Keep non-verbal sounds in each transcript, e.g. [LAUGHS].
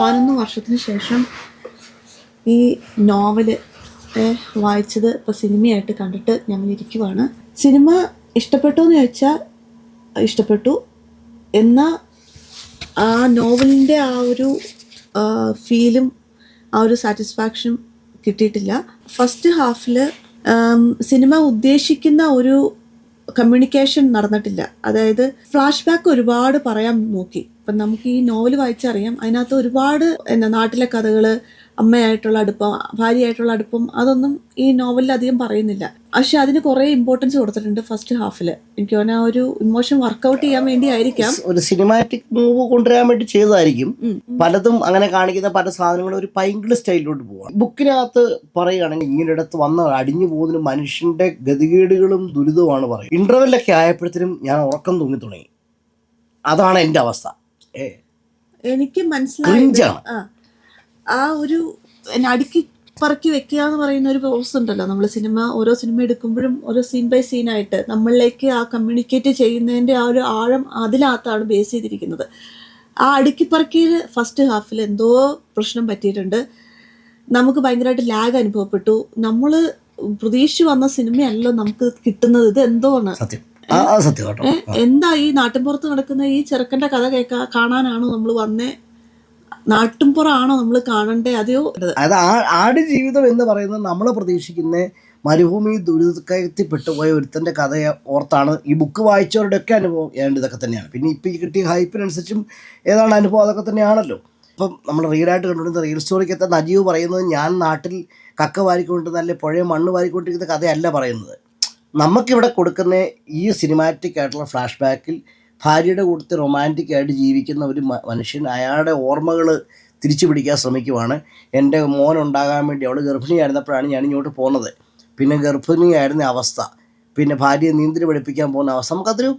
പതിനൊന്ന് വർഷത്തിന് ശേഷം ഈ നോവൽ വായിച്ചത് ഇപ്പോൾ സിനിമയായിട്ട് കണ്ടിട്ട് ഞങ്ങൾ ഇരിക്കുവാണ്. സിനിമ ഇഷ്ടപ്പെട്ടു എന്ന് ചോദിച്ചാൽ ഇഷ്ടപ്പെട്ടു. എന്നാൽ ആ നോവലിന്റെ ആ ഒരു ഫീലും ആ ഒരു സാറ്റിസ്ഫാക്ഷനും കിട്ടിയിട്ടില്ല. ഫസ്റ്റ് ഹാഫിൽ സിനിമ ഉദ്ദേശിക്കുന്ന ഒരു കമ്മ്യൂണിക്കേഷൻ നടന്നിട്ടില്ല. അതായത് ഫ്ലാഷ് ബാക്ക് ഒരുപാട് പറയാൻ നോക്കി. ഇപ്പം നമുക്ക് ഈ നോവൽ വായിച്ചറിയാം. അതിനകത്ത് ഒരുപാട് എന്നാ നാട്ടിലെ കഥകൾ അമ്മയായിട്ടുള്ള അടുപ്പം ഭാര്യയായിട്ടുള്ള അടുപ്പം അതൊന്നും ഈ നോവലിൽ അധികം പറയുന്നില്ല. പക്ഷെ അതിന് കുറേ ഇമ്പോർട്ടൻസ് കൊടുത്തിട്ടുണ്ട് ഫസ്റ്റ് ഹാഫിൽ എനിക്ക് തോന്നുന്ന ആ ഒരു ഇമോഷൻ വർക്ക്ഔട്ട് ചെയ്യാൻ വേണ്ടി ആയിരിക്കാം ഒരു സിനിമാറ്റിക് മൂവ് കൊണ്ടുവരാൻ വേണ്ടി ചെയ്തതായിരിക്കും. പലതും അങ്ങനെ കാണിക്കുന്ന പല സാധനങ്ങളും ഒരു പൈങ്കിൾ സ്റ്റൈലിലോട്ട് പോവാം ബുക്കിനകത്ത് പറയുകയാണെങ്കിൽ ഇങ്ങനെടുത്ത് വന്ന അടിഞ്ഞു പോകുന്ന മനുഷ്യന്റെ ഗതികേടുകളും ദുരിതവുമാണ് പറയുന്നത് ഇന്റർവെല്ലൊക്കെ ആയപ്പോഴത്തേനും ഞാൻ ഉറക്കം തൂങ്ങി തുടങ്ങി. അതാണ് എന്റെ അവസ്ഥ. എനിക്ക് മനസ്സിലായി ആ. ഒരു അടുക്കി പറക്കി വെക്കുക എന്ന് പറയുന്ന ഒരു പ്രോസസ് ഉണ്ടല്ലോ. നമ്മൾ സിനിമ ഓരോ സിനിമ എടുക്കുമ്പോഴും ഓരോ സീൻ ബൈ സീൻ ആയിട്ട് നമ്മളിലേക്ക് ആ കമ്മ്യൂണിക്കേറ്റ് ചെയ്യുന്നതിന്റെ ആ ഒരു ആഴം അതിനകത്താണ് ബേസ് ചെയ്തിരിക്കുന്നത്. ആ അടുക്കി അടുക്കിപ്പറക്കിയിൽ ഫസ്റ്റ് ഹാഫിൽ എന്തോ പ്രശ്നം പറ്റിയിട്ടുണ്ട്. നമുക്ക് ഭയങ്കരമായിട്ട് ലാഗ് അനുഭവപ്പെട്ടു. നമ്മൾ പ്രതീക്ഷിച്ച് വന്ന സിനിമയല്ലോ നമുക്ക് കിട്ടുന്നത്. ഇത് എന്തോ ആണ്. സത്യം. സത്യം കേട്ടോ. എന്താ ഈ നാട്ടിൻപുറത്ത് നടക്കുന്ന ഈ ചെറുക്കന്റെ കഥ കേൾക്കാ കാണാനാണോ നമ്മൾ വന്നേ? നാട്ടിൻപുറമാണോ നമ്മൾ കാണണ്ടേ? അതെയോ? അതായത് ആട് ജീവിതം എന്ന് പറയുന്നത് നമ്മൾ പ്രതീക്ഷിക്കുന്ന മരുഭൂമി ദുരിതത്തിൽ പോയ ഒരുത്തന്റെ കഥയെ ഓർത്താണ് ഈ ബുക്ക് വായിച്ചവരുടെയൊക്കെ അനുഭവം ഏതാണ്ട് ഇതൊക്കെ തന്നെയാണ്. പിന്നെ ഇപ്പം ഈ കിട്ടിയ ഹൈപ്പിനനുസരിച്ചും ഏതാണ് അനുഭവം അതൊക്കെ തന്നെയാണല്ലോ. ഇപ്പം നമ്മൾ റീലായിട്ട് കണ്ടുകൊണ്ടിരുന്ന സ്റ്റോറിക്ക് എത്താൻ നജീവ് പറയുന്നത് ഞാൻ നാട്ടിൽ കക്ക വാരിക്കൊണ്ടിരുന്ന അല്ലെങ്കിൽ പുഴയെ മണ്ണ് വാരിക്കൊണ്ടിരിക്കുന്ന കഥയല്ല പറയുന്നത്. നമുക്കിവിടെ കൊടുക്കുന്ന ഈ സിനിമാറ്റിക് ആയിട്ടുള്ള ഫ്ലാഷ് ബാക്കിൽ ഭാര്യയുടെ കൂട്ടത്തിൽ റൊമാന്റിക് ആയിട്ട് ജീവിക്കുന്ന ഒരു മനുഷ്യൻ അയാളുടെ ഓർമ്മകൾ തിരിച്ചു പിടിക്കാൻ ശ്രമിക്കുവാണ്. എന്റെ മോൻ ഉണ്ടാകാൻ വേണ്ടി അവൾ ഗർഭിണിയായിരുന്നപ്പോഴാണ് ഞാൻ ഇങ്ങോട്ട് പോകുന്നത് പിന്നെ ഗർഭിണിയായിരുന്ന അവസ്ഥ. പിന്നെ ഭാര്യയെ നീന്തൽ പഠിപ്പിക്കാൻ പോകുന്ന അവസ്ഥ. നമുക്കതൊരു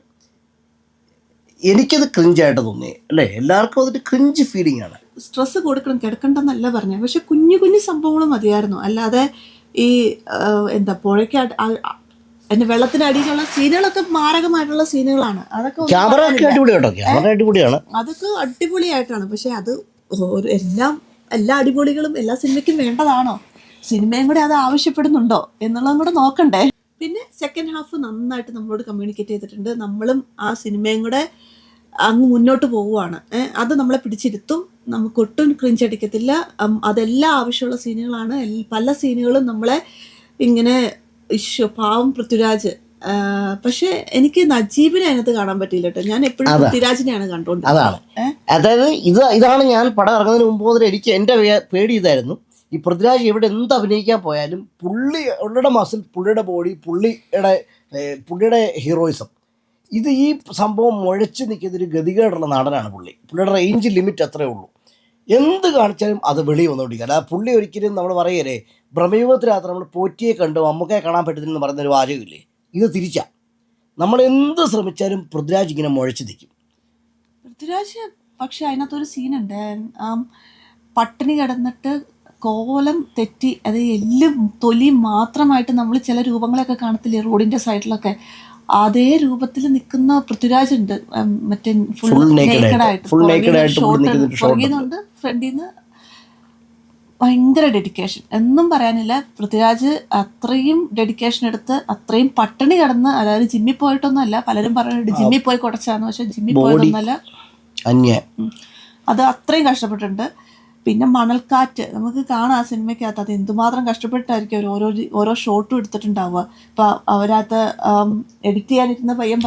എനിക്കത് ക്രിഞ്ചായിട്ട് തോന്നി അല്ലേ? എല്ലാവർക്കും അതൊരു ക്രിഞ്ച് ഫീലിംഗ് ആണ്. സ്ട്രെസ് കൊടുക്കണം കിടക്കണ്ടെന്നല്ല പറഞ്ഞത്. പക്ഷെ കുഞ്ഞു കുഞ്ഞു സംഭവങ്ങൾ മതിയായിരുന്നു. അല്ലാതെ ഈ എന്താ പുഴയ്ക്ക് ആ- വെള്ളത്തിനടിയിലുള്ള സീനുകളൊക്കെ മാരകമായിട്ടുള്ള സീനുകളാണ്. അതൊക്കെ ക്യാമറ ഒക്കെ പറയാനില്ല. അടിപൊളി കേട്ടോ ക്യാമറ അടിപൊളിയാണ്. അതൊക്കെ അടിപൊളിയായിട്ടാണ്. പക്ഷെ അത് ഒരു എല്ലാം എല്ലാ അടിപൊളികളും എല്ലാ സിനിമയ്ക്കും വേണ്ടതാണോ? സിനിമയും കൂടെ അത് ആവശ്യപ്പെടുന്നുണ്ടോ എന്നുള്ളതും കൂടെ നോക്കണ്ടേ. പിന്നെ സെക്കൻഡ് ഹാഫ് നന്നായിട്ട് നമ്മളോട് കമ്മ്യൂണിക്കേറ്റ് ചെയ്തിട്ടുണ്ട്. നമ്മളും ആ സിനിമയും കൂടെ അങ്ങ് മുന്നോട്ട് പോവുകയാണ്. അത് നമ്മളെ പിടിച്ചിരുത്തും. നമുക്ക് ഒട്ടും ക്രിഞ്ച് അടിക്കത്തില്ല അതെല്ലാം ആവശ്യമുള്ള സീനുകളാണ്. പല സീനുകളും നമ്മളെ ഇങ്ങനെ ഇശ്ശോ പാവം പൃഥ്വിരാജ്. പക്ഷെ എനിക്ക് നജീബിനെ അതിനകത്ത് കാണാൻ പറ്റിയില്ല കേട്ടോ. ഞാൻ എപ്പോഴും പൃഥ്വിരാജിനെയാണ് കണ്ടോണ്ട് അതാണ്. അതായത് ഇത് ഇതാണ് ഞാൻ പടം ഇറങ്ങുന്നതിന് മുമ്പ് മുതൽ എനിക്ക് എന്റെ പേടി ഇതായിരുന്നു. ഈ പൃഥ്വിരാജ് എവിടെ എന്ത് അഭിനയിക്കാൻ പോയാലും പുള്ളി ഉള്ളിയുടെ മസിൽ പുള്ളിയുടെ ബോഡി പുള്ളിയുടെ പുള്ളിയുടെ ഹീറോയിസം ഇത് ഈ സംഭവം മുഴച്ച് നിൽക്കുന്നൊരു ഗതികേടുള്ള നടനാണ് പുള്ളി. പുള്ളിയുടെ റേഞ്ച് ലിമിറ്റ് അത്രേ ഉള്ളൂ. എന്ത് കാണിച്ചാലും അത് വെളി വന്നുകൊണ്ടിരിക്കുക അല്ലാതെ പുള്ളി ഒരിക്കലും നമ്മൾ പറയലേ ഭ്രമയുഗത്തിനകത്ത് നമ്മൾ പോറ്റിയെ കണ്ടു അമ്മക്കെ കാണാൻ പറ്റത്തില്ലെന്ന് പറയുന്നൊരു വാചകമില്ലേ? ഇത് തിരിച്ചാ. നമ്മൾ എന്ത് ശ്രമിച്ചാലും പൃഥ്വിരാജ് ഇങ്ങനെ മുഴച്ചു നിൽക്കും. പൃഥ്വിരാജ് പക്ഷെ അതിനകത്തൊരു സീനുണ്ട്. പട്ടിണി കിടന്നിട്ട് കോലം തെറ്റി അത് എല്ലും തൊലി മാത്രമായിട്ട് നമ്മൾ ചില രൂപങ്ങളൊക്കെ കാണത്തില്ലേ റോഡിന്റെ സൈഡിലൊക്കെ. അതേ രൂപത്തിൽ നിൽക്കുന്ന പൃഥ്വിരാജ് ഉണ്ട്. മറ്റേ ഫുൾ നേക്കഡായിട്ട് ഉണ്ട്. പുറകിന്നുണ്ട് ഫ്രണ്ടിൽ നിന്ന് ഭയങ്കര ഡെഡിക്കേഷൻ എന്നും പറയാനില്ല പൃഥ്വിരാജ് അത്രയും ഡെഡിക്കേഷൻ എടുത്ത് അത്രയും പട്ടിണി കിടന്ന് അതായത് ജിമ്മിൽ പോയിട്ടൊന്നും അല്ല പലരും പറയുന്നുണ്ട് ജിമ്മിൽ പോയി കുറച്ചാന്ന് പക്ഷെ ജിമ്മിൽ പോയിട്ടൊന്നുമല്ല അത് അത്രയും കഷ്ടപ്പെട്ടിട്ടുണ്ട്. പിന്നെ മണൽക്കാറ്റ് നമുക്ക് കാണാം ആ സിനിമയ്ക്കകത്ത് അത് എന്തുമാത്രം കഷ്ടപ്പെട്ടായിരിക്കും അവർ ഓരോ ഓരോ ഷോട്ടും എടുത്തിട്ടുണ്ടാവുക. ഇപ്പൊ അവരകത്ത് എഡിറ്റ് ചെയ്യാനിരുന്ന പയ്യൻ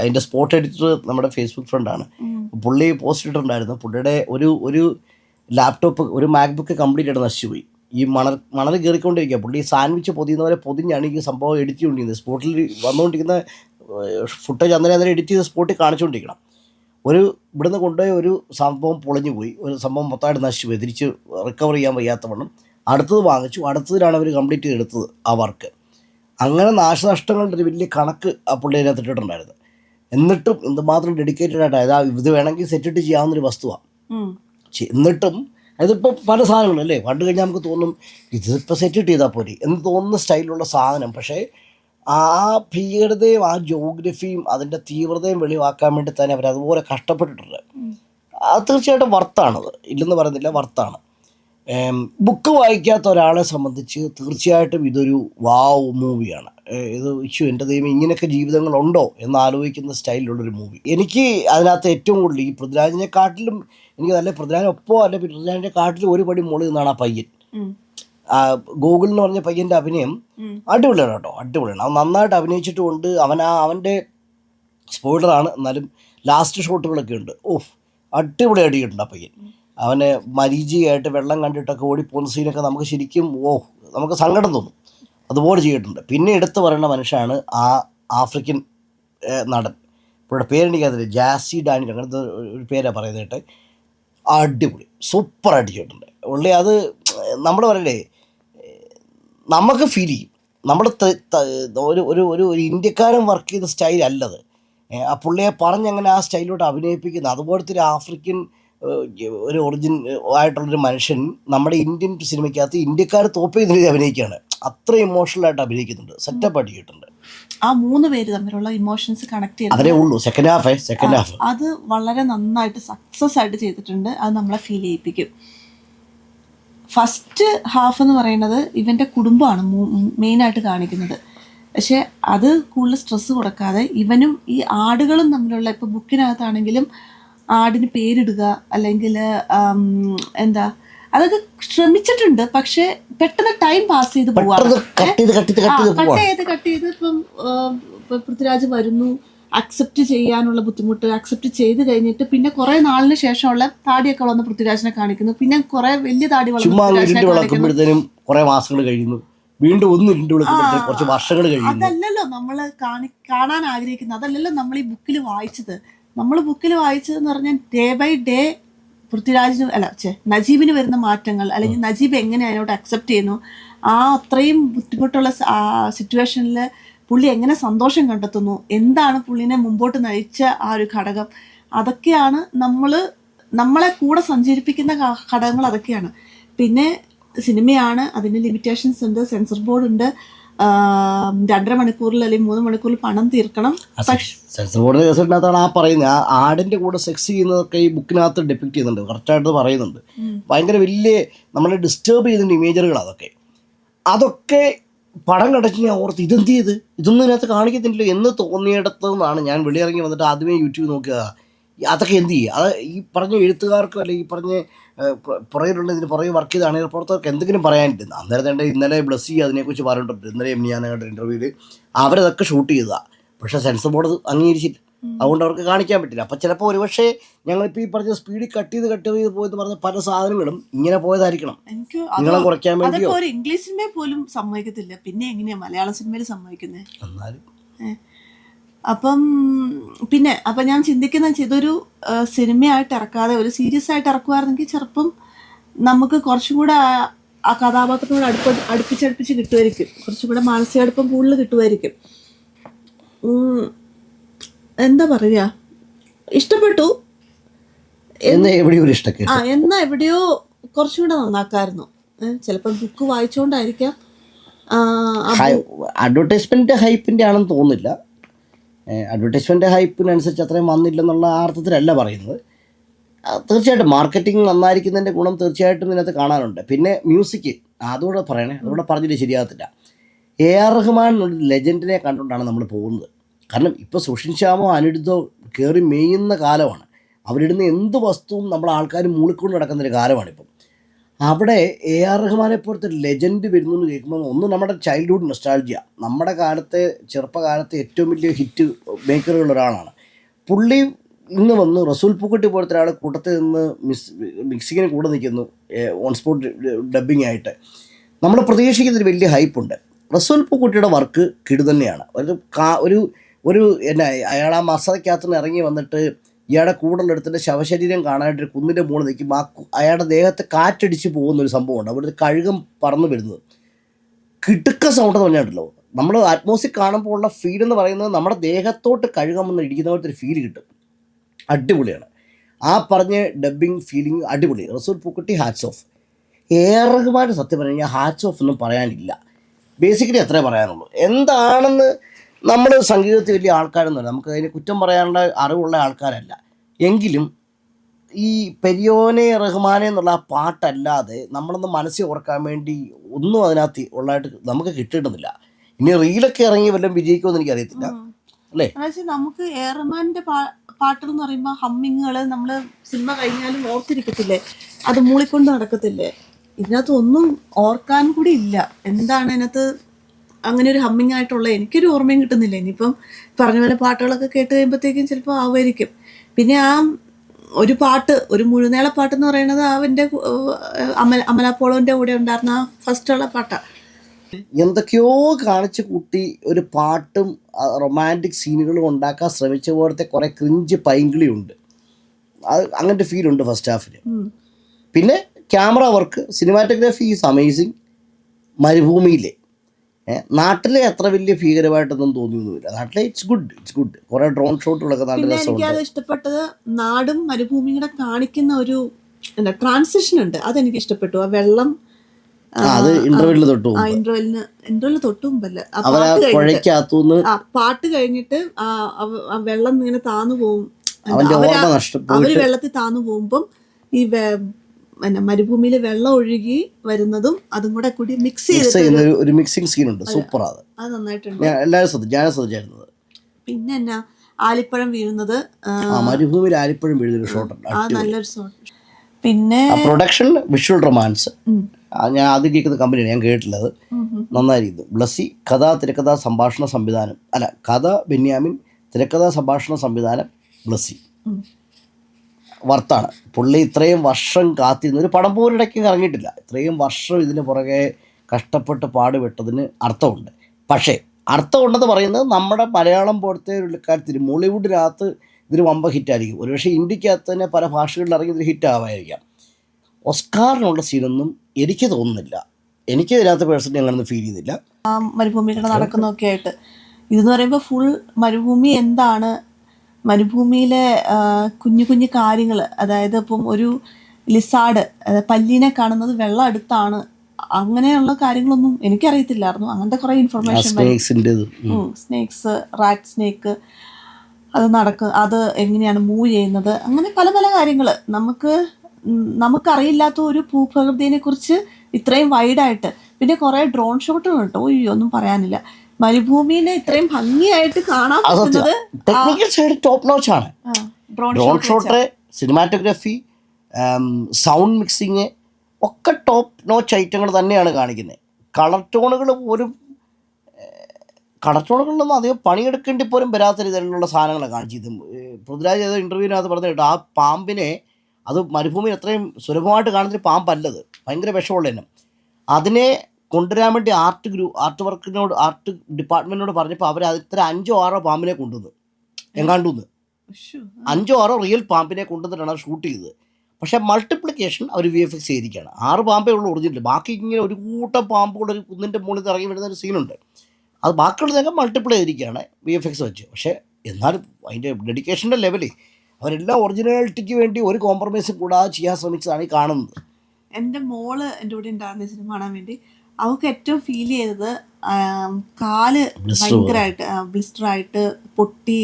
അതിന്റെ സ്പോട്ട് എഡിറ്റർ നമ്മുടെ ഫേസ്ബുക്ക് ഫ്രണ്ടാണ്. പുള്ളി പോസ്റ്റ് ഇട്ടിട്ടുണ്ടായിരുന്നു. പുള്ളിയുടെ ഒരു ഒരു ലാപ്ടോപ്പ് ഒരു മാക്ബുക്ക് കംപ്ലീറ്റ് ആയിട്ട് നശിച്ചുപോയി. ഈ മണൽ മണൽ കയറിക്കൊണ്ടിരിക്കുക പുള്ളി സാൻഡ്വിച്ച് പൊതിയുന്നവരെ പൊതിഞ്ഞാണ് ഈ സംഭവം എഡിറ്റ് ചെയ്തുകൊണ്ടിരിക്കുന്നത്. സ്പോട്ടിൽ വന്നുകൊണ്ടിരിക്കുന്ന ഫുട്ടേജ് അന്നേരം അന്നേരം എഡിറ്റ് ചെയ്ത് സ്പോട്ടിൽ കാണിച്ചുകൊണ്ടിരിക്കണം. ഒരു ഇവിടുന്ന് കൊണ്ടുപോയി ഒരു സംഭവം പൊളിഞ്ഞു പോയി ഒരു സംഭവം മൊത്തമായിട്ട് നശിച്ചു പോയി തിരിച്ച് റിക്കവർ ചെയ്യാൻ വയ്യാത്തവണ്ണം. അടുത്തത് വാങ്ങിച്ചു. അടുത്തതിലാണ് അവർ കംപ്ലീറ്റ് ചെയ്തെടുത്തത് ആ വർക്ക് അങ്ങനെ നാശനഷ്ടങ്ങളുടെ ഒരു വലിയ കണക്ക് ആ പുള്ളി അതിനകത്ത് ഇട്ടിട്ടുണ്ടായിരുന്നു. എന്നിട്ടും എന്തുമാത്രം ഡെഡിക്കേറ്റഡ് ആയിട്ട്. അതായത് ഇത് വേണമെങ്കിൽ സെറ്റിട്ട് ചെയ്യാവുന്നൊരു വസ്തുവാണ് എന്നിട്ടും അതിപ്പോൾ പല സാധനങ്ങളും അല്ലേ? പണ്ട് കഴിഞ്ഞാൽ നമുക്ക് തോന്നും ഇതിപ്പോൾ സെറ്റിട്ട് ചെയ്താൽ പോരെ എന്ന് തോന്നുന്ന സ്റ്റൈലിലുള്ള സാധനം. പക്ഷേ ആ ഭീകരതയും ആ ജോഗ്രഫിയും അതിന്റെ തീവ്രതയും വെളിവാക്കാൻ വേണ്ടി തന്നെ അവർ അതുപോലെ കഷ്ടപ്പെട്ടിട്ടുണ്ട്. അത് തീർച്ചയായിട്ടും വർത്താണത് ഇല്ലെന്ന് പറയുന്നില്ല വർത്താന് ബുക്ക് വായിക്കാത്ത ഒരാളെ സംബന്ധിച്ച് തീർച്ചയായിട്ടും ഇതൊരു വാവ് മൂവിയാണ്. ഇത് ഇഷ്യൂ എന്റെ ദൈവം ഇങ്ങനെയൊക്കെ ജീവിതങ്ങളുണ്ടോ എന്ന് ആലോചിക്കുന്ന സ്റ്റൈലിലുള്ളൊരു മൂവി. എനിക്ക് അതിനകത്ത് ഏറ്റവും കൂടുതൽ ഈ പൃഥ്വിരാജിനെക്കാട്ടിലും എനിക്ക് നല്ല പൃഥ്വിരാജൊപ്പോ അല്ലെ പൃഥ്വിരാജിനെ കാട്ടിലും ഒരു പടി മുകളിൽ നിന്നാണ് ആ പയ്യൻ. ഗൂഗിൾ എന്ന് പറഞ്ഞ പയ്യന്റെ അഭിനയം. അടിപൊളിയാണ് കേട്ടോ അടിപൊളിയാണ്. അവൻ നന്നായിട്ട് അഭിനയിച്ചിട്ടുമുണ്ട്. അവൻ ആ അവന്റെ സ്പോയിലറാണ് എന്നാലും ലാസ്റ്റ് ഷോട്ടുകളൊക്കെ ഉണ്ട്. ഓഫ് അടിപൊളി അടിയിട്ടുണ്ട് ആ പയ്യൻ. അവന് മരീചിയായിട്ട് വെള്ളം കണ്ടിട്ടൊക്കെ ഓടിപ്പോകുന്ന സീനൊക്കെ നമുക്ക് ശരിക്കും ഓ നമുക്ക് സങ്കടം തോന്നും. അതുപോലെ ചെയ്തിട്ടുണ്ട്. പിന്നെ എടുത്തു പറയുന്ന മനുഷ്യനാണ് ആ ആഫ്രിക്കൻ നടൻ. പുള്ളിയുടെ പേരെനിക്കതില്ല ജാസി ഡാനിയൽ. അങ്ങനത്തെ ഒരു പേരാണ് പറയുന്നത് അടിപൊളി അടിപൊളി. സൂപ്പറായിട്ട് ചെയ്തിട്ടുണ്ട്. ഉള്ളി അത് നമ്മൾ പറയണ്ടേ നമുക്ക് ഫീൽ ചെയ്യും. നമ്മൾ ഒരു ഒരു ഒരു ഒരു ഇന്ത്യക്കാരൻ വർക്ക് ചെയ്ത സ്റ്റൈൽ അല്ലത്. ആ പുള്ളിയെ പറഞ്ഞങ്ങനെ ആ സ്റ്റൈലിലോട്ട് അഭിനയിപ്പിക്കുന്നത് അതുപോലത്തെ ഒരു ആഫ്രിക്കൻ ഒരു ഒറിജിൻ ആയിട്ടുള്ളൊരു മനുഷ്യൻ നമ്മുടെ ഇന്ത്യൻ സിനിമയ്ക്കകത്ത് ഇന്ത്യക്കാർ തോപ്പ് ചെയ്ത രീതി അഭിനയിക്കുകയാണ്. അത്ര ഇമോഷണൽ ആയിട്ട് അഭിനയിക്കുന്നുണ്ട്. സെറ്റപ്പ് അടിയിട്ടുണ്ട് ആ മൂന്ന് പേര് തമ്മിലുള്ള ഇമോഷൻസ് കണക്ട് ചെയ്ത് അതേ ഉള്ളൂ. സെക്കൻഡ് ഹാഫ് സെക്കൻഡ് ഹാഫ് അത് വളരെ നന്നായിട്ട് സക്സസ് ആയിട്ട് ചെയ്തിട്ടുണ്ട്. അത് നമ്മളെ ഫീൽ ചെയ്യിപ്പിക്കും. ഫസ്റ്റ് ഹാഫ് എന്ന് പറയുന്നത് ഇവന്റെ കുടുംബമാണ് മെയിനായിട്ട് കാണിക്കുന്നത്. പക്ഷേ അത് കൂടുതൽ സ്ട്രെസ് കൊടുക്കാതെ ഇവനും ഈ ആടുകളും തമ്മിലുള്ള ഇപ്പോൾ ബുക്കിനകത്താണെങ്കിലും ആടിന് പേരിടുക അല്ലെങ്കിൽ എന്താ അതൊക്കെ ശ്രമിച്ചിട്ടുണ്ട്. പക്ഷെ പെട്ടെന്ന് ടൈം പാസ് ചെയ്ത് പോവാണ് കട്ട് ചെയ്ത് കട്ട് ഇപ്പം പൃഥ്വിരാജ് വരുന്നു. അക്സെപ്റ്റ് ചെയ്യാനുള്ള ബുദ്ധിമുട്ട് അക്സെപ്റ്റ് ചെയ്ത് കഴിഞ്ഞിട്ട് പിന്നെ കുറെ നാളിന് ശേഷമുള്ള താടിയൊക്കെ വളർന്ന പൃഥ്വിരാജിനെ കാണിക്കുന്നു. പിന്നെ കുറെ വലിയ താടി വളർന്നു കുറെ മാസങ്ങൾ കഴിയുന്നു. വീണ്ടും ഒന്ന് കുറച്ച് വർഷങ്ങൾ അതല്ലല്ലോ നമ്മൾ കാണാൻ ആഗ്രഹിക്കുന്നത്. അതല്ലല്ലോ നമ്മൾ ഈ ബുക്കിൽ വായിച്ചത്. നമ്മൾ ബുക്കിൽ വായിച്ചതെന്ന് പറഞ്ഞാൽ ഡേ ബൈ ഡേ പൃഥ്വിരാജിന് അല്ല ചേ നജീബിന് വരുന്ന മാറ്റങ്ങൾ അല്ലെങ്കിൽ നജീബ് എങ്ങനെ അതിനോട് അക്സെപ്റ്റ് ചെയ്യുന്നു ആ അത്രയും ബുദ്ധിമുട്ടുള്ള സിറ്റുവേഷനിൽ പുള്ളി എങ്ങനെ സന്തോഷം കണ്ടെത്തുന്നു എന്താണ് പുള്ളിനെ മുമ്പോട്ട് നയിച്ച ആ ഒരു ഘടകം അതൊക്കെയാണ് നമ്മൾ നമ്മളെ കൂടെ സഞ്ചരിപ്പിക്കുന്ന ഘടകങ്ങൾ അതൊക്കെയാണ്. പിന്നെ സിനിമയാണ് അതിന് ലിമിറ്റേഷൻസ് ഉണ്ട് സെൻസർ ബോർഡ് ഉണ്ട് രണ്ടര മണിക്കൂറിൽ അല്ലെങ്കിൽ മൂന്ന് മണിക്കൂറിൽ പണം തീർക്കണം. സെൻസർ ബോർഡിന്റെ കേസിനകത്താണ് ആ പറയുന്നത്. ആ ആടിന്റെ കൂടെ സെക്സ് ചെയ്യുന്നതൊക്കെ ഈ ബുക്കിനകത്ത് ഡെപ്പിക്ട് ചെയ്യുന്നുണ്ട്. കറക്റ്റായിട്ട് പറയുന്നുണ്ട്. ഭയങ്കര വലിയ നമ്മളെ ഡിസ്റ്റർബ് ചെയ്യുന്ന ഇമേജറുകൾ അതൊക്കെ. അതൊക്കെ പടം കടച്ച് ഞാൻ ഓർത്ത് ഇതെന്ത് ചെയ്ത്? ഇതൊന്നും ഇതിനകത്ത് കാണിക്കത്തില്ലല്ലോ എന്ന് തോന്നിയിടത്തുനിന്നാണ് ഞാൻ വെളിയിറങ്ങി വന്നിട്ട് ആദ്യമേ യൂട്യൂബ് നോക്കുക അതൊക്കെ എന്ത് ചെയ്യുക അത് ഈ പറഞ്ഞ എഴുത്തുകാർക്കോ അല്ലെങ്കിൽ ഈ പറഞ്ഞ ഏഹ്, പു- പുറകിലുള്ള ഇതിന് പുറകെ വർക്ക് ചെയ്ത അണിയപ്പുറത്തൊക്കെ എന്തെങ്കിലും പറയാനില്ല അന്നേരം തന്നെ ഇന്നലെ ബ്ലസ് ചെയ്യുക അതിനെക്കുറിച്ച് പറഞ്ഞിട്ടുണ്ട്. ഇന്നലെ ഞാൻ കണ്ട ഇന്റർവ്യൂവിൽ അവരതൊക്കെ ഷൂട്ട് ചെയ്തതാണ് പക്ഷേ സെൻസർ ബോർഡ് അംഗീകരിച്ചില്ല. അതുകൊണ്ട് അവർക്ക് കാണിക്കാൻ പറ്റില്ല. അപ്പം ചിലപ്പോൾ ഒരുപക്ഷെ ഞങ്ങളിപ്പോൾ ഈ പറഞ്ഞ സ്പീഡിൽ കട്ട് ചെയ്ത് കട്ട് ചെയ്ത് പോയെന്ന് പറഞ്ഞ പല സാധനങ്ങളും ഇങ്ങനെ പോയതായിരിക്കണം. നിങ്ങളെ കുറയ്ക്കാൻ വേണ്ടി വേണ്ടിയോ ഇംഗ്ലീഷ് സിനിമയെ പോലും സമ്മതിക്കത്തില്ല പിന്നെ എങ്ങനെയാ മലയാള സിനിമയിൽ സമ്മതിക്കുന്നത് എന്നാലും. അപ്പം പിന്നെ അപ്പം ഞാൻ ചിന്തിക്കുന്ന ഇതൊരു സിനിമയായിട്ട് ഇറക്കാതെ ഒരു സീരിയസ് ആയിട്ട് ഇറക്കുമായിരുന്നെങ്കിൽ ചെറുപ്പം നമുക്ക് കുറച്ചും കൂടെ ആ- കഥാപാത്രത്തിനോട് അടുപ്പ അടുപ്പിച്ചടുപ്പിച്ച് കിട്ടുമായിരിക്കും കുറച്ചും കൂടെ മാനസികടുപ്പം കൂടുതൽ കിട്ടുമായിരിക്കും എന്താ പറയുക? ഇഷ്ടപ്പെട്ടു? ആ എന്നാ എവിടെയോ കുറച്ചും കൂടെ നന്നാക്കായിരുന്നു. ചിലപ്പോൾ ബുക്ക് വായിച്ചുകൊണ്ടായിരിക്കാം അഡ്വർടൈസ്മെന്റ് ഹൈപ്പിന്റെ ആണെന്ന് തോന്നുന്നില്ല. അഡ്വർടൈസ്മെന്റ് ഹൈപ്പിനനുസരിച്ച് അത്രയും വന്നില്ലെന്നുള്ള അർത്ഥത്തിലല്ല പറയുന്നത്. തീർച്ചയായിട്ടും മാർക്കറ്റിംഗ് നന്നായിരിക്കുന്നതിന്റെ ഗുണം തീർച്ചയായിട്ടും ഇതിനകത്ത് കാണാനുണ്ട്. പിന്നെ മ്യൂസിക് അതുകൂടെ പറയണേ അതുകൂടെ പറഞ്ഞിട്ട് ശരിയാകത്തില്ല. എ ആർ റഹ്മാൻ എന്നൊരു ലെജൻഡിനെ കണ്ടുകൊണ്ടാണ് നമ്മൾ പോകുന്നത്. കാരണം ഇപ്പോൾ സുഷിൻ ശ്യാമോ അനിരുദ്ധോ കയറി മേയുന്ന കാലമാണ്. അവരിടുന്ന എന്ത് വസ്തുവും നമ്മൾ ആൾക്കാർ മൂളിക്കൊണ്ട് നടക്കുന്നൊരു കാലമാണിപ്പം. അവിടെ എ ആർ റഹ്മാനെ പോലത്തെ ലെജൻഡ് വരുന്നു എന്ന് കേൾക്കുമ്പോൾ ഒന്ന് നമ്മുടെ ചൈൽഡ്ഹുഡ് നൊസ്റ്റാൾജിയ നമ്മുടെ കാലത്തെ ചെറുപ്പകാലത്തെ ഏറ്റവും വലിയ ഹിറ്റ് മേക്കറുകളുള്ള ഒരാളാണ്. പുള്ളി ഇന്ന് വന്ന് റസൂൽ പൂക്കുട്ടി പോലത്തെ ഒരാൾ കൂട്ടത്തിൽ നിന്ന് മിസ് മിക്സിങ്ങിന് കൂടെ നിൽക്കുന്നു ഓൺ സ്പോട്ട് ഡബ്ബിംഗ് ആയിട്ട്. നമ്മൾ പ്രതീക്ഷിക്കുന്നൊരു വലിയ ഹൈപ്പുണ്ട് റസൂൽ പൂക്കുട്ടിയുടെ വർക്ക് കിടു തന്നെയാണ് ഒരു കാ ഒരു ഒരു എന്നാ അയാൾ ആ മസതയ്ക്കകത്ത് നിന്ന് ഇറങ്ങി വന്നിട്ട് ഇയാളുടെ കൂടുള്ളടത്തിന്റെ ശവശരീരം കാണാനായിട്ട് കുന്നിന്റെ മുകളിൽ നിൽക്കുമ്പോൾ ആ അയാളുടെ ദേഹത്ത് കാറ്റടിച്ച് പോകുന്ന ഒരു സംഭവമുണ്ട്. അവിടെ കഴുകം പറന്നു വരുന്നത്. കിടുക്ക സൗണ്ട് എന്ന് പറഞ്ഞിട്ടുണ്ടല്ലോ നമ്മൾ അറ്റ്മോസ്ഫിയർ കാണുമ്പോൾ ഉള്ള ഫീൽ എന്ന് പറയുന്നത് നമ്മുടെ ദേഹത്തോട്ട് കഴുകം എന്ന് ഇടിക്കുന്ന പോലത്തെ ഒരു ഫീൽ കിട്ടും. അടിപൊളിയാണ്. ആ പറഞ്ഞ ഡബ്ബിങ് ഫീലിംഗ് അടിപൊളി. റസൂൽ പൂക്കുട്ടി ഹാറ്റ്സ് ഓഫ് റഹ്മാൻ സത്യം പറഞ്ഞു കഴിഞ്ഞാൽ ഹാറ്റ്സ് ഓഫ് ഒന്നും പറയാനില്ല. ബേസിക്കലി അത്രേ പറയാനുള്ളൂ. എന്താണെന്ന് നമ്മൾ സംഗീതത്തിൽ വലിയ ആൾക്കാരൊന്നുമല്ല. നമുക്ക് അതിനെ കുറ്റം പറയാനുള്ള അറിവുള്ള ആൾക്കാരല്ല. എങ്കിലും ഈ പെരിയോനെ റഹ്മാനെ എന്നുള്ള ആ പാട്ടല്ലാതെ നമ്മളൊന്ന് മനസ്സിൽ ഓർക്കാൻ വേണ്ടി ഒന്നും അതിനകത്ത് ഉള്ളതായിട്ട് നമുക്ക് കിട്ടിയിടുന്നില്ല ഇനി റീലൊക്കെ ഇറങ്ങി വല്ലതും വിജയിക്കുമെന്ന് എനിക്കറിയത്തില്ല. അല്ലേ? നമുക്ക് എയർമാന്റെ പാട്ടുകൾ എന്ന് പറയുമ്പോൾ ഹമ്മിങ്ങുകൾ നമ്മൾ സിനിമ കഴിഞ്ഞാലും ഓർത്തിരിക്കത്തില്ലേ? അത് മൂളിക്കൊണ്ട് നടക്കത്തില്ലേ? ഇതിനകത്ത് ഒന്നും ഓർക്കാൻ കൂടി ഇല്ല. എന്താണ് ഇതിനകത്ത് അങ്ങനെ ഒരു ഹമ്മിങ് ആയിട്ടുള്ള എനിക്കൊരു ഓർമ്മയും കിട്ടുന്നില്ല. ഇനിയിപ്പം പറഞ്ഞ പോലെ പാട്ടുകളൊക്കെ കേട്ട് കഴിയുമ്പോഴത്തേക്കും ചിലപ്പോൾ ആവുമായിരിക്കും പിന്നെ ആ ഒരു പാട്ട് ഒരു മുഴുനേള പാട്ട് എന്ന് പറയുന്നത് അവന്റെ അമല അമലാപ്പോളോന്റെ കൂടെ ഉണ്ടായിരുന്ന ആ ഫസ്റ്റുള്ള പാട്ടാണ് എന്തൊക്കെയോ കാണിച്ചു കൂട്ടി ഒരു പാട്ടും റൊമാന്റിക് സീനുകളും ഉണ്ടാക്കാൻ ശ്രമിച്ച പോലത്തെ കുറേ ക്രിഞ്ച് പൈങ്കിളിയുണ്ട്. അത് അങ്ങനത്തെ ഫീൽ ഉണ്ട് ഫസ്റ്റ് ഹാഫിൽ പിന്നെ camera work cinematography is amazing മരുഭൂമിയിലെ. ഏ, എത്ര അത്ര വലിയ ഭീകരമായിട്ടൊന്നും തോന്നിയൊന്നുമില്ല. നാട്ടിലെ ഇറ്റ്സ് ഗുഡ് ഇറ്റ്സ് ഗുഡ് കുറേ ഡ്രോൺ ഷോട്ടുകളൊക്കെ നല്ല എനിക്കത് ഇഷ്ടപ്പെട്ടത് നാടും മരുഭൂമിയും കൂടെ കാണിക്കുന്ന ഒരു എന്താ ട്രാൻസിഷൻ ഉണ്ട്. അതെനിക്ക് ഇഷ്ടപ്പെട്ടു. ആ വെള്ളം അത് ഇന്റർവെല്ലിൽ തൊട്ട് ഇന്റർവെല്ലിന് തൊട്ട് മുമ്പല്ല? പാട്ട് കഴിഞ്ഞിട്ട്. പുഴയ്ക്കകത്തുനിന്ന് ആ പാട്ട് കഴിഞ്ഞിട്ട് ആ വെള്ളം ഇങ്ങനെ താന്നു പോകും. അവരാ- വെള്ളത്തിൽ താന്നു പോകുമ്പം ഈ പിന്നെ മരുഭൂമിയിൽ വെള്ളം ഒഴുകി വരുന്നതും അതും കൂടെ കൂടി മിക്സ് ചെയ്ത് ചെയ്യുന്ന ഒരു ഒരു മിക്സിംഗ് സീൻ ഉണ്ട്. സൂപ്പർ അത്. അത് നന്നായിട്ടുണ്ട്. ഞാൻ എല്ലാവരും ശ്രദ്ധിച്ചു ഞാൻ ശ്രദ്ധിച്ചായിരുന്നത് പിന്നെ എന്നാ ആലിപ്പഴം വീഴുന്നത് ആ, ആലിപ്പഴം വീഴുന്ന ഒരു ഷോട്ട് ഷോട്ടുണ്ട് ആ നല്ലൊരു ഷോട്ട് പിന്നെ പ്രൊഡക്ഷൻ വിഷ്വൽ റൊമാൻസ് ഞാൻ ആദ്യം കേൾക്കുന്ന കമ്പനിയാണ് ഞാൻ കേട്ടിട്ടുള്ളത്. ഉം. നന്നായിരിക്കുന്നു ബ്ലസ്സി കഥ തിരക്കഥാ സംഭാഷണ സംവിധാനം. അല്ല കഥ ബെന്യാമിൻ തിരക്കഥാ സംഭാഷണ സംവിധാനം ബ്ലസ്സി. വർത്താണ്. പുള്ളി ഇത്രയും വർഷം കാത്തിരുന്ന ഒരു പടം പോലും ഇടയ്ക്ക് ഇറങ്ങിയിട്ടില്ല. ഇത്രയും വർഷം ഇതിന് പുറകെ കഷ്ടപ്പെട്ട് പാടുപെട്ടതിന് അർത്ഥമുണ്ട്. പക്ഷേ അർത്ഥമുണ്ടെന്ന് പറയുന്നത് നമ്മുടെ മലയാളം പോലത്തെ ഒരു കാര്യത്തിൽ മോളിവുഡിനകത്ത് ഇതൊരു വമ്പ ഹിറ്റായിരിക്കും. ഒരുപക്ഷെ ഇന്ത്യക്കകത്ത് തന്നെ പല ഭാഷകളിൽ ഇറങ്ങി ഇതൊരു ഹിറ്റ് ആവായിരിക്കാം ഒസ്കാറിനുള്ള സീനൊന്നും എനിക്ക് തോന്നുന്നില്ല. എനിക്ക് ഇതിനകത്ത് പേഴ്സണലി അങ്ങനെയൊന്നും ഫീൽ ചെയ്യുന്നില്ല മരുഭൂമിയിലൂടെ നടക്കുന്നൊക്കെ ആയിട്ട് ഇതെന്ന് പറയുമ്പോൾ ഫുൾ മരുഭൂമി എന്താണ് മരുഭൂമിയിലെ കുഞ്ഞു കുഞ്ഞു കാര്യങ്ങൾ അതായത് ഇപ്പം ഒരു ലിസാഡ് പല്ലിനെ കാണുന്നത് വെള്ളം അടുത്താണ് അങ്ങനെയുള്ള കാര്യങ്ങളൊന്നും എനിക്കറിയത്തില്ലായിരുന്നു. അങ്ങനത്തെ കുറേ ഇൻഫർമേഷൻ സ്നേക്സ് റാറ്റ് സ്നേക്ക് അത് നടക്കുക അത് എങ്ങനെയാണ് മൂവ് ചെയ്യുന്നത് അങ്ങനെ പല പല കാര്യങ്ങൾ നമുക്ക് നമുക്കറിയില്ലാത്ത ഒരു ഭൂപ്രകൃതിയെ കുറിച്ച് ഇത്രയും വൈഡായിട്ട് പിന്നെ കുറേ ഡ്രോൺ ഷോട്ടുകൾ കേട്ടോ ഒന്നും പറയാനില്ല. മരുഭൂമിനെ ഇത്രയും ഭംഗിയായിട്ട് കാണാൻ പറ്റുന്നത് ടെക്നിക്കൽ സൈഡ് ടോപ്പ് നോച്ച് ആണ്. Drone shot cinematography sound mixing ഒക്കെ ടോപ്പ് നോച്ച് ഐറ്റങ്ങൾ തന്നെയാണ് കാണിക്കുന്നത്. കളർ ടോണുകൾ പോലും കളർ ടോണുകളിലൊന്നും അധികം പണിയെടുക്കേണ്ടി പോലും വരാത്ത രീതിയിലുള്ള സാധനങ്ങളാണ് കാണിച്ചത്. പൃഥ്വിരാജ് ഏതോ ഇന്റർവ്യൂവിനകത്ത് പറഞ്ഞു ആ പാമ്പിനെ അത് മരുഭൂമിയിൽ അത്രയും സുലഭമായിട്ട് കാണുന്നൊരു പാമ്പല്ലത്. ഭയങ്കര വിഷമുള്ള അതിനെ കൊണ്ടുവരാൻ വേണ്ടി ആർട്ട് ഗ്രൂപ്പ് ആർട്ട് വർക്കിനോട് ആർട്ട് ഡിപ്പാർട്ട്മെന്റിനോട് പറഞ്ഞപ്പോൾ അവർ ഇത്ര അഞ്ചോ ആറോ പാമ്പിനെ കൊണ്ടുവന്നു. എങ്ങാണ്ടുന്ന്. അഞ്ചോ ആറോ റിയൽ പാമ്പിനെ കൊണ്ടുവന്നിട്ടാണ് ഷൂട്ട് ചെയ്തത്. പക്ഷേ മൾട്ടിപ്ലിക്കേഷൻ അവർ വി എഫ് എക്സ് ചെയ്തിരിക്കുകയാണ്. ആറ് പാമ്പേ ഉള്ളൂ ഒറിജിനൽ ബാക്കി ഇങ്ങനെ ഒരു കൂട്ടം പാമ്പുകൂടെ ഒരു കുന്നിന്റെ മുകളിൽ നിന്ന് ഇറങ്ങി വരുന്ന ഒരു സീനുണ്ട് അത് ബാക്കിയുള്ളതൊക്കെ മൾട്ടിപ്ലൈ ചെയ്തിരിക്കുകയാണ് വി എഫ് എക്സ് വെച്ച്. പക്ഷേ എന്നാലും അതിന്റെ ഡെഡിക്കേഷന്റെ ലെവലിൽ അവരെല്ലാം ഒറിജിനാലിറ്റിക്ക് വേണ്ടി ഒരു കോംപ്രമൈസും കൂടാതെ ചെയ്യാൻ ശ്രമിച്ചതാണ് ഈ കാണുന്നത്. എന്റെ മോൾ എന്റെ കൂടെ ഉണ്ടായിരുന്ന സിനിമ കാണാൻ വേണ്ടി അവൾക്ക് ഏറ്റവും ഫീൽ ചെയ്തത് കാൽ ഭയങ്കരമായിട്ട് ബ്ലിസ്റ്റർ ആയിട്ട് പൊട്ടി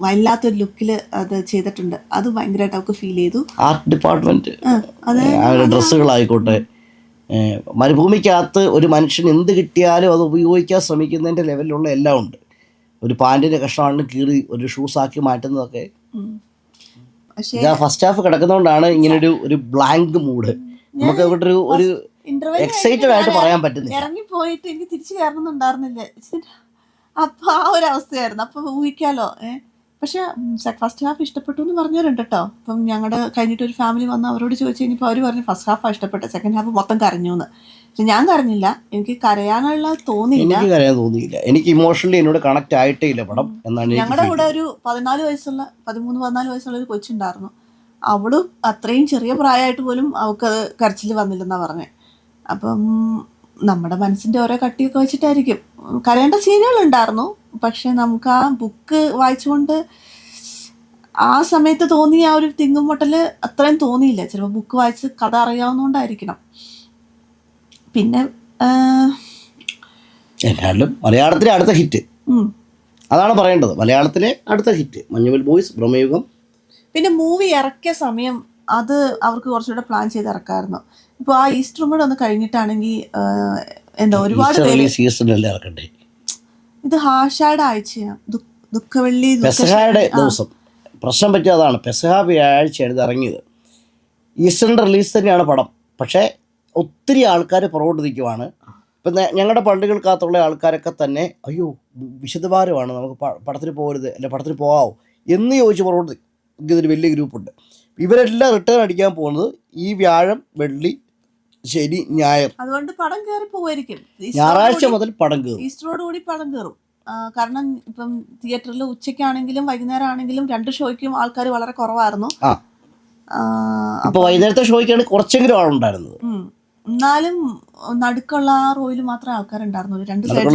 വല്ലാത്തൊരു ലുക്കിൽ അത് ചെയ്തിട്ടുണ്ട്. അത് ഭയങ്കരമായിട്ട് അവൾക്ക് ഫീൽ ചെയ്തു. Art department ഡ്രസ്സുകളായിക്കോട്ടെ. മരുഭൂമിക്കകത്ത് ഒരു മനുഷ്യൻ എന്ത് കിട്ടിയാലും അത് ഉപയോഗിക്കാൻ ശ്രമിക്കുന്നതിന്റെ ലെവലിലുള്ള എല്ലാം ഉണ്ട്. ഒരു പാന്റിന്റെ കഷ്ണമാണ് കീറി ഒരു ഷൂസ് ആക്കി മാറ്റുന്നതൊക്കെ. ഫസ്റ്റ് ഹാഫ് കിടക്കുന്നതുകൊണ്ടാണ് ഇങ്ങനൊരു ഒരു ബ്ലാങ്ക് മൂഡ് നമുക്ക് ഇവിടെ ഒരു ഒരു ഇന്റർവെൽ എക്സൈറ്റഡ് ആയിട്ട് പറയാൻ പറ്റുന്നില്ല. ഇറങ്ങി പോയിട്ട് എനിക്ക് തിരിച്ചു കയറണമെന്നുണ്ടായിരുന്നില്ല അപ്പൊ ആ ഒരു അവസ്ഥയായിരുന്നു. അപ്പൊ ഊഹിക്കാലോ ഏഹ് പക്ഷെ ഫസ്റ്റ് ഹാഫ് ഇഷ്ടപ്പെട്ടു എന്ന് പറഞ്ഞവരുണ്ട് കേട്ടോ അപ്പം ഞങ്ങളുടെ കഴിഞ്ഞിട്ട് ഒരു ഫാമിലി വന്ന് അവരോട് ചോദിച്ചു കഴിഞ്ഞപ്പോൾ അവർ പറഞ്ഞു ഫസ്റ്റ് ഹാഫാണ് ഇഷ്ടപ്പെട്ടത് സെക്കൻഡ് ഹാഫ് മൊത്തം കരഞ്ഞു എന്ന് പക്ഷെ ഞാൻ കരഞ്ഞില്ല. എനിക്ക് കരയാനുള്ള തോന്നിയില്ല. എനിക്ക് കരയാൻ തോന്നിയില്ല. എനിക്ക് ഇമോഷണലി എന്നോട് കണക്ട് ആയിട്ടേ ഇല്ല പടം എന്നാണ് ഞങ്ങളുടെ കൂടെ ഒരു പതിനാല് വയസ്സുള്ള പതിമൂന്ന് പതിനാല് വയസ്സുള്ള ഒരു കൊച്ചുണ്ടായിരുന്നു. അവളും അത്രയും ചെറിയ പ്രായമായിട്ട് പോലും അവൾക്ക് കരച്ചിൽ വന്നില്ലെന്നാ പറഞ്ഞത് അപ്പം നമ്മുടെ മനസ്സിന്റെ ഓരോ കട്ടിയൊക്കെ വെച്ചിട്ടായിരിക്കും. കരയേണ്ട സീനുകളുണ്ടായിരുന്നു. പക്ഷെ നമുക്ക് ആ ബുക്ക് വായിച്ചുകൊണ്ട് ആ സമയത്ത് തോന്നിയ ആ ഒരു തിങ്ങും മുട്ടൽ അത്രയും തോന്നിയില്ല. ചിലപ്പോൾ ബുക്ക് വായിച്ച് കഥ അറിയാവുന്നതുകൊണ്ടായിരിക്കണം പിന്നെ എല്ലാവരും മലയാളത്തിലെ അടുത്ത ഹിറ്റ് അതാണ് പറയേണ്ടത്. മലയാളത്തിലെ അടുത്ത ഹിറ്റ് മഞ്ഞുമൽ ബോയ്സ് ബ്രഹ്മയുഗം. പിന്നെ മൂവി ഇറക്കിയ സമയം അത് അവർക്ക് കുറച്ചുകൂടെ പ്ലാൻ ചെയ്ത് ഇറക്കാമായിരുന്നു ഇപ്പോൾ ആ ഈസ്റ്ററും കൂടെ ഒന്ന് കഴിഞ്ഞിട്ടാണെങ്കിൽ എന്താ ഒരുപാട് പേര് ഇറക്കണ്ടേ ഇത് ഹാഷായുടെ ആഴ്ചയാണ് ദുഃഖവെള്ളി ദുഃഖ- ദിവസം. പ്രശ്നം പറ്റിയ അതാണ്. പെസഹ വ്യാഴാഴ്ചയാണ് ഇത് ഇറങ്ങിയത്. ഈസ്റ്ററിന്റെ റിലീസ് തന്നെയാണ് പടം. പക്ഷേ ഒത്തിരി ആൾക്കാർ പുറകോട്ട് നിൽക്കുവാണ്. ഇപ്പം ഞങ്ങളുടെ പള്ളികൾക്കകത്തുള്ള ആൾക്കാരൊക്കെ തന്നെ അയ്യോ വിശദഭാരമാണ് നമുക്ക് പടത്തിന് പോകരുത് അല്ലെ പടത്തിന് പോകാവോ എന്ന് ചോദിച്ച് പുറകോട്ട് ഒരു വലിയ ഗ്രൂപ്പുണ്ട്. ഇവരെല്ലാം റിട്ടേൺ അടിക്കാൻ പോകുന്നത് ഈ വ്യാഴം വെള്ളി ശനി ഞായർ. അതുകൊണ്ട് പടം കയറി പോവായിരിക്കും. ഞായറാഴ്ച മുതൽ പടം കയറും ഈസ്റ്ററോട് കൂടി പടം കയറും കാരണം ഇപ്പം തിയേറ്ററിൽ ഉച്ചയ്ക്കാണെങ്കിലും വൈകുന്നേരം ആണെങ്കിലും രണ്ട് ഷോയ്ക്കും ആൾക്കാർ വളരെ കുറവായിരുന്നു. ആ, വൈകുന്നേരത്തെ ഷോയ്ക്കാണ് കുറച്ചെങ്കിലും ആളുണ്ടായിരുന്നത്. ഉം. എന്നാലും നടുക്കുള്ള ആ റോയിൽ മാത്രമേ ആൾക്കാരുണ്ടായിരുന്നുള്ളൂ. രണ്ട് സൈഡിലും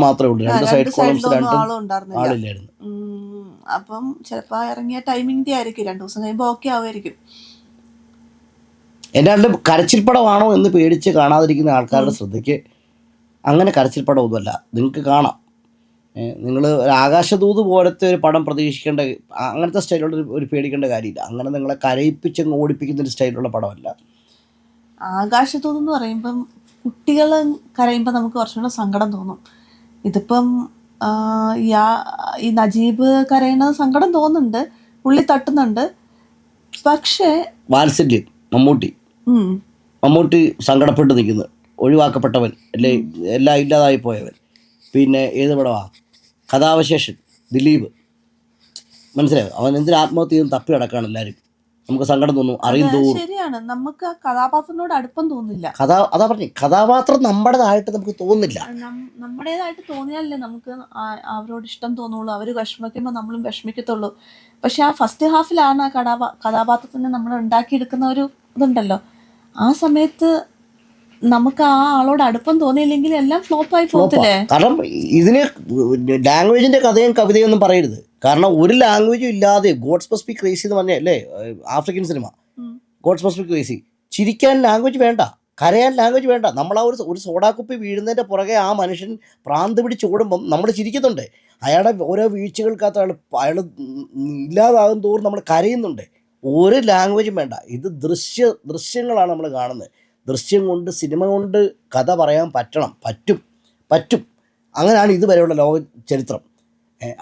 മാത്രമേ ഉള്ളൂ. രണ്ട് സൈഡിലൊന്നും ആളും ഉണ്ടായിരുന്നില്ല അപ്പം ചിലപ്പോ ഇറങ്ങിയ ടൈമിങ്ങിന്റെ ആയിരിക്കും. രണ്ടു ദിവസം കഴിയുമ്പോൾ ഓക്കെ ആവുമായിരിക്കും. എന്നാണ്ട് കരച്ചിൽ പടമാണോ എന്ന് പേടിച്ച് കാണാതിരിക്കുന്ന ആൾക്കാരുടെ ശ്രദ്ധയ്ക്ക് അങ്ങനെ കരച്ചിൽ പടമൊന്നുമല്ല നിങ്ങൾക്ക് കാണാം. നിങ്ങൾ ഒരു ആകാശദൂത് പോലത്തെ ഒരു പടം പ്രതീക്ഷിക്കേണ്ട അങ്ങനത്തെ സ്റ്റൈലുള്ള ഒരു- പേടിക്കേണ്ട കാര്യമില്ല. അങ്ങനെ നിങ്ങളെ കരയിപ്പിച്ചങ്ങ് ഓടിപ്പിക്കുന്ന ഒരു സ്റ്റൈലുള്ള പടമല്ല. എന്ന് പറയുമ്പം കുട്ടികൾ കരയുമ്പോൾ നമുക്ക് കുറച്ചുകൂടെ സങ്കടം തോന്നും. ഇതിപ്പം യാ ഈ നജീബ് കരയുന്നത് സങ്കടം തോന്നുന്നുണ്ട് ഉള്ളി തട്ടുന്നുണ്ട്. പക്ഷേ വാത്സല്യം. മമ്മൂട്ടി. മമ്മൂട്ടി സങ്കടപ്പെട്ട് നിൽക്കുന്നു. ഒഴിവാക്കപ്പെട്ടവൻ അല്ലേ? എല്ലാം ഇല്ലാതായി പോയവൻ. പിന്നെ ഏത് പടമാ കഥാവശേഷൻ ദിലീപ്. മനസ്സിലായോ? അവൻ എന്തിന് ആത്മഹത്യ തപ്പി നടക്കാണ് എല്ലാവരും? നമുക്ക് സങ്കടം തോന്നും അറിയും തോന്നും. ശരിയാണ്. നമുക്ക് ആ കഥാപാത്രത്തിനോട് അടുപ്പം തോന്നില്ല. കഥാ അതാ പറഞ്ഞു കഥാപാത്രം നമ്മുടേതായിട്ട് നമുക്ക് തോന്നില്ല. നമ്മുടേതായിട്ട് തോന്നിയാലല്ലേ നമുക്ക് അവരോട് ഇഷ്ടം തോന്നുള്ളൂ. അവർ വിഷമിക്കുമ്പോൾ നമ്മളും വിഷമിക്കത്തുള്ളൂ. പക്ഷെ ആ ഫസ്റ്റ് ഹാഫിലാണ് ആ കഥാപാ കഥാപാത്രത്തിനെ നമ്മൾ ഉണ്ടാക്കിയെടുക്കുന്ന ഒരു ഇതുണ്ടല്ലോ. ആ സമയത്ത് നമുക്ക് ആ ആളോട് അടുപ്പം തോന്നിയില്ലെങ്കിൽ എല്ലാം ഫ്ലോപ്പായി പോകത്തില്ലേ? കാരണം ഇതിന് ലാംഗ്വേജിന്റെ കഥയും കവിതയും ഒന്നും പറയരുത്. കാരണം ഒരു ലാംഗ്വേജും ഇല്ലാതെ ഗോഡ് ബി ക്രേസി എന്ന് പറഞ്ഞ അല്ലേ African cinema gods god be crazy ചിരിക്കാൻ ലാംഗ്വേജ് വേണ്ട കരയാൻ ലാംഗ്വേജ് വേണ്ട. നമ്മൾ ആ ഒരു ഒരു സോഡാക്കുപ്പി വീഴുന്നതിന്റെ പുറകെ ആ മനുഷ്യൻ പ്രാന്ത് പിടിച്ച് ഓടുമ്പം നമ്മൾ ചിരിക്കുന്നുണ്ട്. അയാളുടെ ഓരോ വീഴ്ചകൾക്കകത്ത് അയാൾ അയാൾ ഇല്ലാതാകും തോറും നമ്മൾ കരയുന്നുണ്ട്. ഒരു ലാംഗ്വേജും വേണ്ട. ഇത് ദൃശ്യ ദൃശ്യങ്ങളാണ് നമ്മൾ കാണുന്നത്. ദൃശ്യം കൊണ്ട് സിനിമ കൊണ്ട് കഥ പറയാൻ പറ്റണം. പറ്റും. പറ്റും. അങ്ങനെയാണ് ഇതുവരെയുള്ള ലോക ചരിത്രം.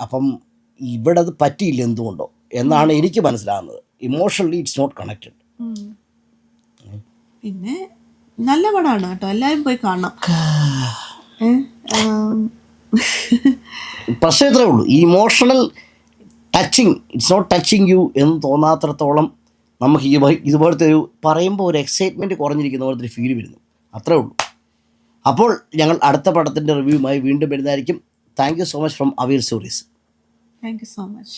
അപ്പം ഇവിടെ അത് പറ്റിയില്ല എന്തുകൊണ്ടോ എന്നാണ് എനിക്ക് മനസ്സിലാകുന്നത്. ഇമോഷണലി ഇറ്റ്സ് നോട്ട് കണക്റ്റഡ് പിന്നെ നല്ല പടമാണ് കേട്ടോ. എല്ലാവരും പോയി കാണണം. [LAUGHS] പക്ഷേ പ്രശ്നം ഇത്രേ ഉള്ളൂ. ഈ emotional touching it's not touching you എന്ന് തോന്നാത്രത്തോളം നമുക്ക് ഈ ഇതുപോലത്തെ ഒരു പറയുമ്പോൾ ഒരു എക്സൈറ്റ്മെന്റ് കുറഞ്ഞിരിക്കുന്ന പോലത്തെ ഒരു ഫീൽ വരുന്നു. അത്രേ ഉള്ളൂ. അപ്പോൾ ഞങ്ങൾ അടുത്ത പടത്തിന്റെ റിവ്യൂമായി വീണ്ടും വരുന്നതായിരിക്കും. Thank you so much from Aveer stories thank you so much